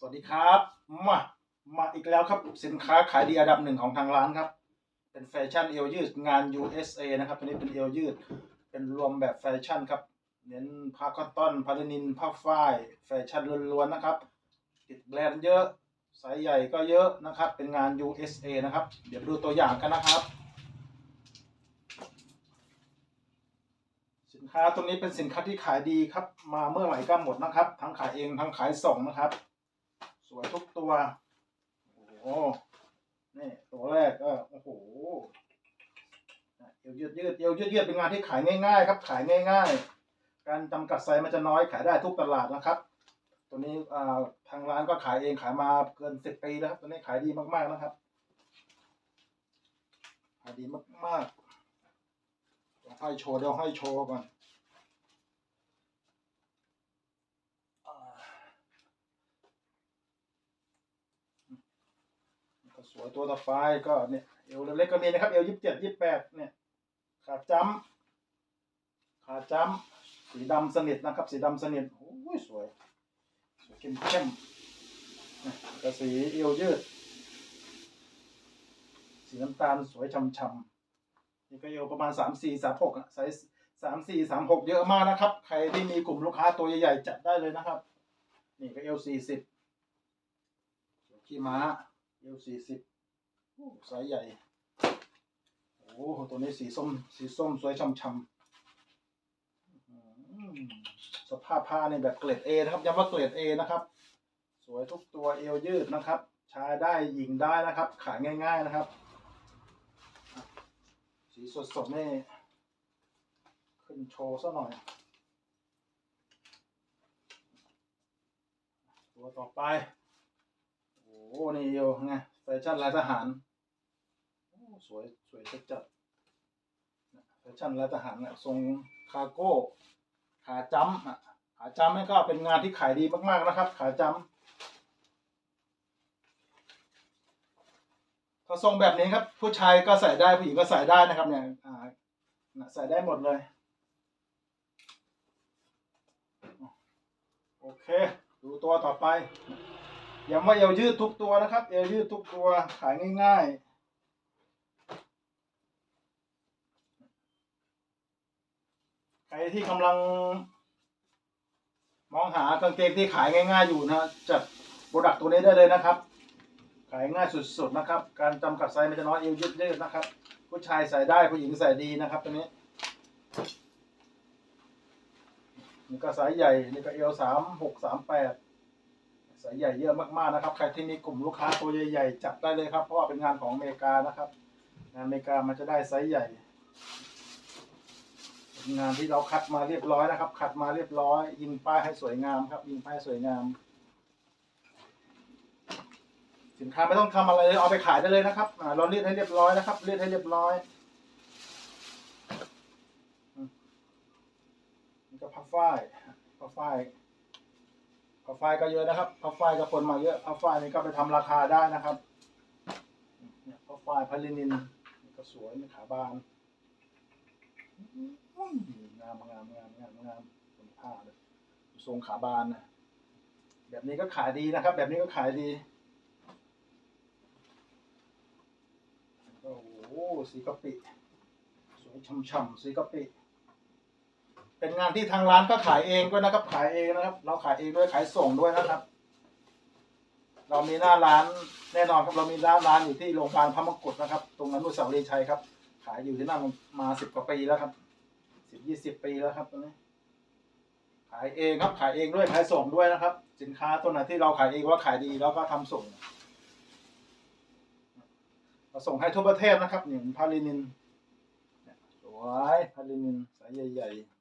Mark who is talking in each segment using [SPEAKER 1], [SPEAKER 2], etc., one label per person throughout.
[SPEAKER 1] สวัสดีครับ มา มาอีกแล้วครับ สินค้าขายดีอันดับหนึ่งของทางร้านครับ เป็นแฟชั่นเอวยืดงาน USA นะครับตัวนี้เป็นเอวยืด เป็นรวมแบบแฟชั่นครับ เน้นผ้าคอตตอนพาลินินผ้าฝ้าย แฟชั่นล้วนๆนะครับ ติดแบรนด์เยอะไซส์ใหญ่ก็เยอะนะครับ เป็นงาน USA นะครับ เดี๋ยวดูตัวอย่างกันนะครับ สินค้าตัวนี้เป็นสินค้าที่ขายดีครับ มาเมื่อไหร่ก็หมดนะครับ ทั้งขายเองทั้งขายส่งนะครับ สวยทุกตัว โอ้โห นี่ตัวแรกก็โอ้โหเอวยืดยืดเอวยืดยืดเป็นงานที่ขายง่ายๆ ครับ ขายง่าย ๆ การจำกัดไซส์มันจะน้อยขายได้ทุกตลาดนะครับ ตัวนี้อ่าทางร้านก็ขายเองขายมาเกินสิบปีแล้วครับ ตัวนี้ขายดีมากๆนะครับ ขายดีมากๆเดี๋ยวให้โชว์เดี๋ยวให้โชว์ก่อนอ่า ก็สวตัวต่อไปก็เนี่ยเอวเล็กๆก็มีนะครับเอวยี่สิบเจ็ดยี่สิบแปดเนี่ยขาจ้ำขาจ้ำสีดำสนิทนะครับ สีดำสนิทโอ้ยสวยสวยเข้มเข้มๆนะสีเอวยืด สีน้ำตาลสวยช่ำๆนี่ก็เอวประมาณสามสี่สามหกอะไซส์สามสี่สามหกเยอะมากนะครับ ใครที่มีกลุ่มลูกค้าตัวใหญ่ๆจัดได้เลยนะครับ นี่ก็เอวสี่สิบขี้ม้าเอวสี่สิบ ไซส์ใหญ่ โอ้โหตัวนี้สีส้ม สีส้มสวยช่ำๆสภาพผ้าเนี่ยแบบเกรดเอนะครับย้ำว่าเกรดเอนะครับ สวยทุกตัวเอวยืดนะครับ ชายได้หญิงได้นะครับ ขายง่าย ๆนะครับ สีสดๆนี่ขึ้นโชว์ซะหน่อย ตัวต่อไป โอ้โหนี่เอวไงแฟชั่นลายทหาร สวยสวยจัดจัดแฟชั่นลายทหารเนี่ยทรงคาร์โก้ขาจ้ำอะขาจ้ำนี่ก็เป็นงานที่ขายดีมากๆนะครับ ขาจ้ำถ้าทรงแบบนี้ครับ ผู้ชายก็ใส่ได้ผู้หญิงก็ใส่ได้นะครับ เนี่ยอ่าใส่ได้หมดเลยโอเค ดูตัวต่อไปย้ำว่าเอวยืดทุกตัวนะครับ เอวยืดทุกตัวขายง่าย ๆ ใครที่กำลัง มองหากางเกงที่ขายง่าย ๆอยู่นะจัดโปรดักตัวนี้ได้เลยนะครับ ขายง่ายสุดๆนะครับ การจำกัดไซส์มันจะน้อยเอวยืดๆนะครับ ผู้ชายใส่ได้ผู้หญิงใส่ดีนะครับตัวนี้นี่ก็ไซส์ใหญ่นี่ก็เอวสามหกสามแปดสายใหญ่เยอะมากๆนะครับ ใครที่มีกลุ่มลูกค้าตัวใหญ่ๆจับได้เลยครับ เพราะว่าเป็นงานของอเมริกานะครับงานอเมริกามันจะได้ไซส์ใหญ่ งานที่เราคัดมาเรียบร้อยนะครับ คัดมาเรียบร้อย ยิงป้ายให้สวยงามครับ ยิงป้ายสวยงาม สินค้าไม่ต้องทำอะไรเลยเอาไปขายได้เลยนะครับเราเรียดให้เรียบร้อยนะครับ เรียดให้เรียบร้อยนี่ก็พับฝ้ายพับฝ้ายผ้าฝ้ายก็เยอะนะครับผ้าฝ้ายก็คนมาเยอะผ้าฝ้ายนี่ก็ไปทำราคาได้นะครับเนี่ยผ้าฝ้ายพาลินินก็สวยมีขาบาน งามงามงามงามงามเป็นผ้าเลยทรงขาบานนะแบบนี้ก็ขายดีนะครับ แบบนี้ก็ขายดีโอ้โหสีกะปิสวยช่ำๆสีกะปิเป็นงานที่ทางร้านก็ขายเองด้วยนะครับ ขายเองนะครับ เราขายเองด้วยขายส่งด้วยนะครับ เรามีหน้าร้านแน่นอนครับเรามีหน้าร้านอยู่ที่โรงพยาบาลพระมงกุฎนะครับ ตรงนั้นนุสาวรีย์ชัยครับ ขายอยู่ที่นั่นมาสิบกว่าปีแล้วครับ สิบยี่สิบปีแล้วครับตรงนี้ ขายเองครับขายเองด้วยขายส่งด้วยนะครับ สินค้าตัวไหนที่เราขายเองว่าขายดีแล้วก็ทำส่งเราส่งให้ทั่วประเทศนะครับอย่างพาลินินสวยพาลินินสายใหญ่ๆ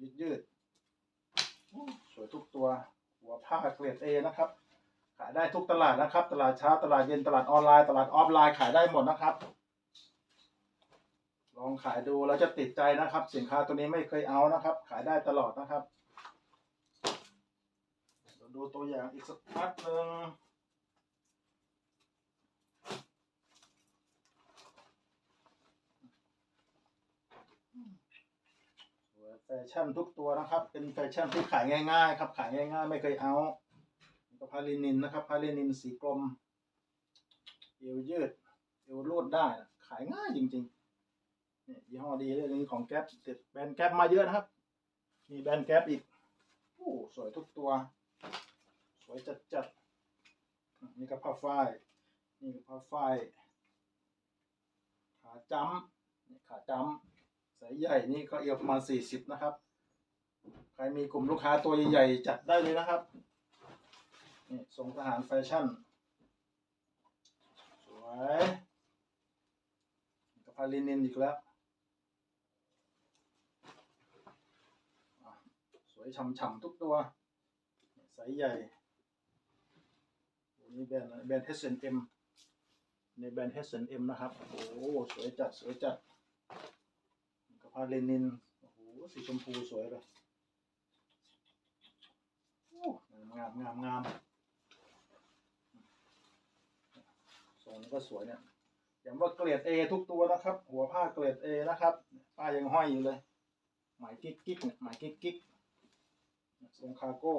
[SPEAKER 1] ยืดยืดๆสวยทุกตัว หัวผ้าเกรดเอนะครับขายได้ทุกตลาดนะครับ ตลาดเช้า ตลาดเย็น ตลาดออนไลน์ ตลาดออฟไลน์ ขายได้หมดนะครับ ลองขายดูแล้วจะติดใจนะครับ สินค้าตัวนี้ไม่เคยเอานะครับ ขายได้ตลอดนะครับเดี๋ยวดูตัวอย่างอีกสักพักหนึ่งสวแฟชั่นทุกตัวนะครับ เป็นแฟชั่นที่ขายง่ายๆ ครับ ขายง่ายๆ ไม่เคยเอาก็พาลินินนะครับพาลินินสีกลมเอวยืดเอวรูดได้ ขายง่ายจริงๆ นี่ยี่ห้อดีเลยนี่ของแก๊ปติดแบรนด์แก๊ปมาเยอะนะครับ มีแบรนด์แก๊ปอีกโอ้สวยทุกตัว สวยจัดๆนี่ก็ผ้าฝ้ายนี่ก็ผ้าฝ้ายขาจ้ำนี่ขาจ้ำสายใหญ่นี่ก็เอวประมาณสี่สิบนะครับ ใครมีกลุ่มลูกค้าตัวใหญ่ๆจัดได้เลยนะครับนี่ทรงทหารแฟชั่น สวยนี่ก็พาลินินอีกแล้วอะส วยฉ่ำๆทุกตัวสายใหญ่นนี้แบรนด์แบรนด์ H&M ในแบรนด์ H&M นะครับ โอ้โหสวยจัดสวยจัดนี่ก็พาลินิน โอ้โห สีชมพูสวยเลยงามงามงามทรงนี้ก็สวยเนี่ยอย่างว่าเกรด A ทุกตัวนะครับ หัวผ้าเกรด A นะครับป้ายังห้อยอยู่เลย หมายกิ๊กกิ๊กเนี่ยหมายกิ๊กกิ๊ก ทรงคาร์โก้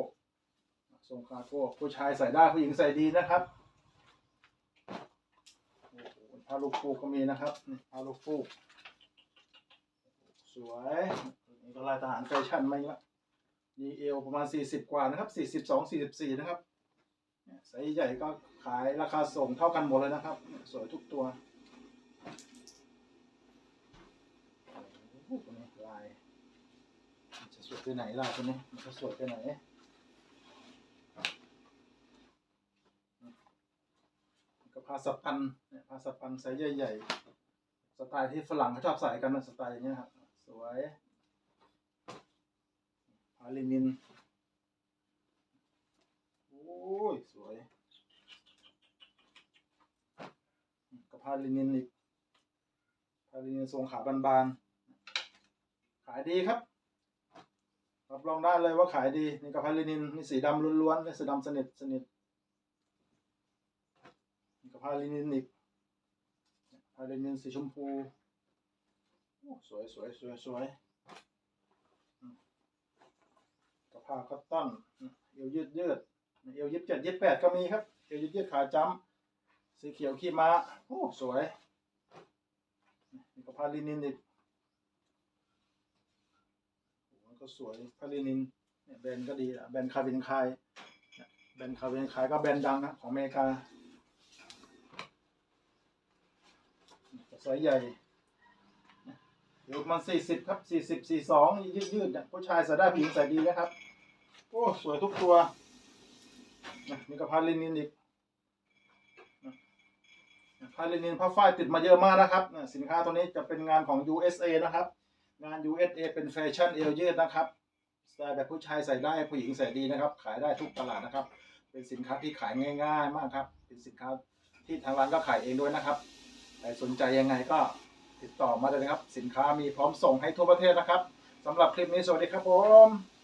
[SPEAKER 1] ทรงคาร์โก้ผู้ชายใส่ได้ผู้หญิงใส่ดีนะครับโอ้โหผ้าลูกฟูกก็มีนะครับนี่ผ้าลูกฟูกสวยนี่ก็ลายทหารแฟชั่นมาอีกล้วมีเอวประมาณ 40 กว่านะครับ 42 44 นะครับไซส์ใหญ่ก็ขายราคาส่งเท่ากันหมดเลยนะครับ สวยทุกตัวลาย จะสวยไปไหนล่ะตัวนี้มันจะสวยไปไหนก็พาสปันเนี่ยพาสปันไซส์ใหญ่ๆสไตล์ที่ฝรั่งเขาชอบใส่กันนะสไตล์อย่างเงี้ยครับสวยพาลินินโอ้ยสวยก็พาลินินอีกพาลินินทรงขาบานๆขายดีครับ รับรองได้เลยว่าขายดีนี่ก็พาลินินนี่สีดำล้วนๆนี่สีดำสนิทสนิทนี่ก็พาลินินอีกพาลินินสีชมพูโอ้สวยสวยสวยสวยอืมก็ผ้าคอตตอนเอวยืดยืดเอวยี่สิบเจ็ดยี่สิบแปดก็มีครับเอวยืดยืดขาจ้ำสีเขียวขี้ม้าโอ้สวยนี่ก็พาลินินอีกโอ้มัน ก็สวยพาลินินเนี่ยแบรนด์ก็ดีอะแบรนด์คาวินคายแบรนด์คาวินคายก็แบรนด์ดังนะของอเมริกาไซส์ใหญ่อยู่ประมาณสี่สิบครับสี่สิบสี่สองยืดยืดๆเนี่ยผู้ชายใส่ได้ผู้หญิงใส่ดีนะครับ โอ้สวยทุกตัวนะมีกระพาลินินอีกพาลินินผ้าฝ้ายติดมาเยอะมากนะครับนะสินค้าตัวนี้จะเป็นงานของ USA นะครับ งาน USA เป็นแฟชั่นเอวยืดนะครับสไตล์แบบผู้ชายใส่ได้ผู้หญิงใส่ดีนะครับ ขายได้ทุกตลาดนะครับ เป็นสินค้าที่ขายง่าย ๆ มากครับ เป็นสินค้าที่ทางร้านก็ขายเองด้วยนะครับใครสนใจยังไงก็ติดต่อมาเลยนะครับ สินค้ามีพร้อมส่งให้ทั่วประเทศนะครับสำหรับคลิปนี้สวัสดีครับผม